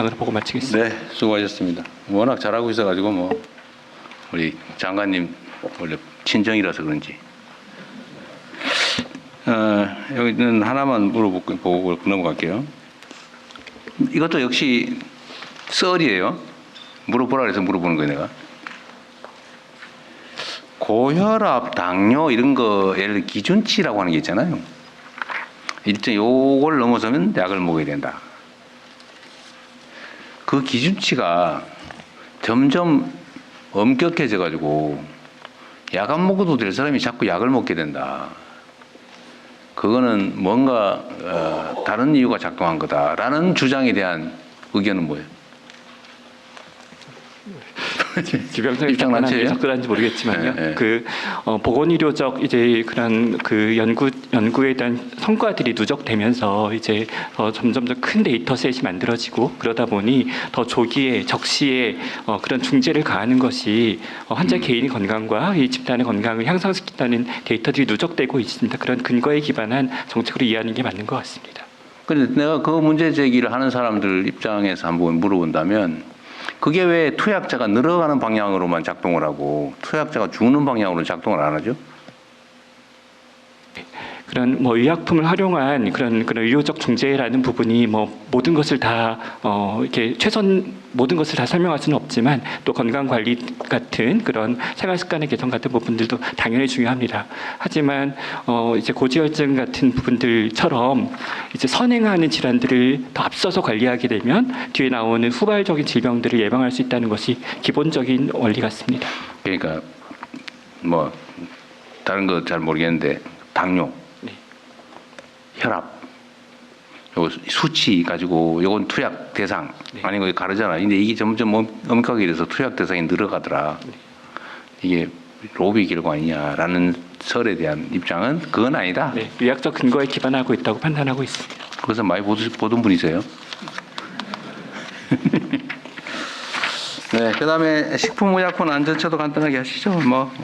이상으로 보고 마치겠습니다. 네, 수고하셨습니다. 워낙 잘하고 있어가지고 뭐 우리 장관님 원래 친정이라서 그런지. 어, 여기는 하나만 물어보고 보고 넘어갈게요. 이것도 역시 썰이에요. 물어보라 그래서 물어보는 거예요, 내가. 고혈압, 당뇨 이런 거 예를 기준치라고 하는 게 있잖아요. 일정 요걸 넘어서면 약을 먹어야 된다. 그 기준치가 점점 엄격해져 가지고 약 안 먹어도 될 사람이 자꾸 약을 먹게 된다. 그거는 뭔가 어, 다른 이유가 작동한 거다라는 주장에 대한 의견은 뭐예요? 지병성 입장 입장만 난처해요? 접근한지 모르겠지만요. 네, 네. 그 어, 보건의료적 이제 그런 그 연구 연구에 대한 성과들이 누적되면서 이제 어, 점점 더 큰 데이터셋이 만들어지고 그러다 보니 더 조기에 적시에 어, 그런 중재를 가하는 것이 어, 환자 음. 개인의 건강과 이 집단의 건강을 향상시킨다는 데이터들이 누적되고 있습니다. 그런 근거에 기반한 정책으로 이해하는 게 맞는 것 같습니다. 근데 내가 그 문제 제기를 하는 사람들 입장에서 한번 물어본다면 그게 왜 투약자가 늘어가는 방향으로만 작동을 하고 투약자가 죽는 방향으로 작동을 안 하죠? 그런 뭐 의약품을 활용한 그런 그런 의료적 중재라는 부분이 뭐 모든 것을 다 어, 이렇게 최선 모든 것을 다 설명할 수는 없지만 또 건강 관리 같은 그런 생활 습관의 개선 같은 부분들도 당연히 중요합니다. 하지만 어, 이제 고지혈증 같은 부분들처럼 이제 선행하는 질환들을 더 앞서서 관리하게 되면 뒤에 나오는 후발적인 질병들을 예방할 수 있다는 것이 기본적인 원리 같습니다. 그러니까 뭐 다른 거 잘 모르겠는데 당뇨, 네. 혈압, 요 수치 가지고 요건 투약 대상 네. 아닌 거 가르잖아. 근데 이게 점점 엄- 엄격하게 돼서 투약 대상이 늘어가더라. 네. 이게 로비 결과 아니냐라는 설에 대한 입장은 그건 아니다. 네, 의학적 근거에 기반하고 있다고 판단하고 있습니다. 그것은 많이 보던, 보던 분이세요. 네, 그다음에 식품의약품 안전처도 간단하게 하시죠. 뭐